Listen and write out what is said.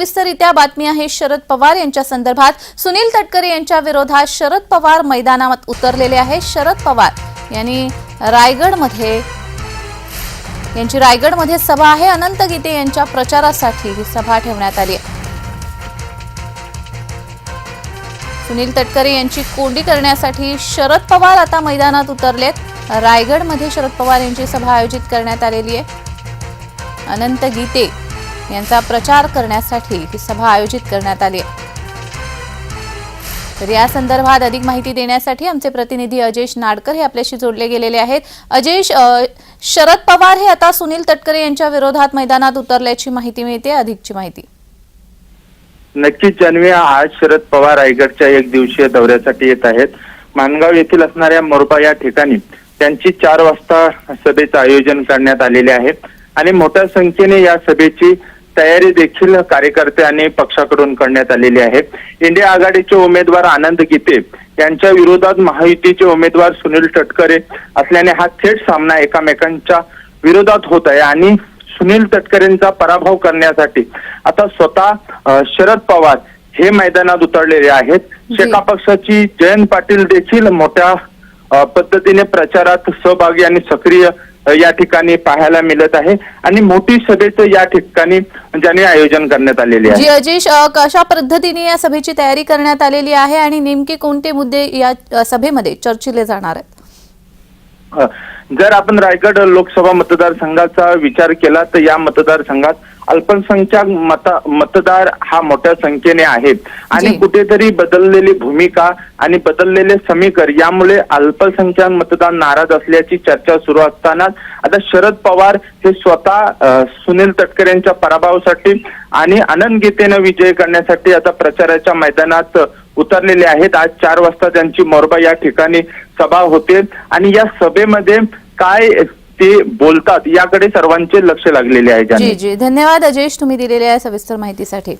सविस्तररित्या बातमी आहे शरद पवार यांच्या संदर्भात. सुनील तटकरे यांच्या विरोधात शरद पवार मैदानात उतरलेले आहेत शरद पवार यांनी रायगडमध्ये यांची रायगडमध्ये सभा आहे. अनंत गीते यांच्या प्रचारासाठी ही सभा ठेवण्यात आली आहे. सुनील तटकरे यांची कोंडी करण्यासाठी शरद पवार आता मैदानात उतरलेत रायगडमध्ये शरद पवार यांची सभा आयोजित करण्यात आलेली आहे. अनंत गीते यांचा प्रचार करण्यासाठी ही सभा आयोजित करण्यात आली. तर या संदर्भात अधिक माहिती देण्यासाठी आमचे प्रतिनिधी अजेश नाडकर हे आपल्याशी जोडले गेलेले आहेत. अजेश शरद पवार हे आता सुनील तटकरे यांच्या विरोधात मैदानात उतरल्याची माहिती मिळते अधिकची माहिती. नक्कीच जान्हवी आज शरद पवार रायगडच्या एक दिवसीय दौऱ्यासाठी येत आहेत. मानगाव येथील असणाऱ्या मोरबा या ठिकाणी त्यांची चार वाजता सभेचं आयोजन करण्यात आलेले आहे. आणि मोठ्या संख्येने या सभेची तयारी देखील कार्यकर्ते आणि पक्षाकडून करण्यात आलेली आहे. इंडिया आघाडीचे उमेदवार आनंद गीते यांच्या विरोधात महायुतीचे उमेदवार सुनील तटकरे असल्याने हा थेट सामना एकामेकांच्या विरोधात होत आहे आणि सुनील तटकरेंचा पराभव करण्यासाठी आता स्वतः शरद पवार हे मैदानात उतरलेले आहेत. शेका पक्षाची जयंत पाटील देखील मोठ्या पद्धतीने प्रचारात सहभागी आणि सक्रिय या ठिकाणी पाहायला मिळत आहे. आणि मोठी सभेचं या ठिकाणी ज्याने आयोजन करण्यात आलेले आहे. जी अजेश कशा पद्धतीने या सभेची तयारी करण्यात आलेली आहे आणि नेमके कोणते मुद्दे या सभेमध्ये चर्चिले जाणार आहेत? जर आपण रायगड लोकसभा मतदारसंघाचा विचार केला तर या मतदारसंघात अल्पसंख्याक मता मतदार हा मोठ्या संख्येने आहेत आणि. कुठेतरी बदललेली भूमिका आणि बदललेले समीकर यामुळे अल्पसंख्याक मतदार नाराज असल्याची चर्चा सुरू असतानाच आता शरद पवार हे स्वतः सुनील तटकरे यांच्या पराभवासाठी आणि आनंद गीतेनं विजय करण्यासाठी आता प्रचाराच्या मैदानात उतरलेले आहेत आज चार वाजता त्यांची मोरबा या ठिकाणी सभा होते आणि या सभेमध्ये काय ते बोलतात याकडे सर्वांचे लक्ष लागलेले आहे जी जी. धन्यवाद अजेश तुम्ही दिलेल्या सविस्तर माहितीसाठी.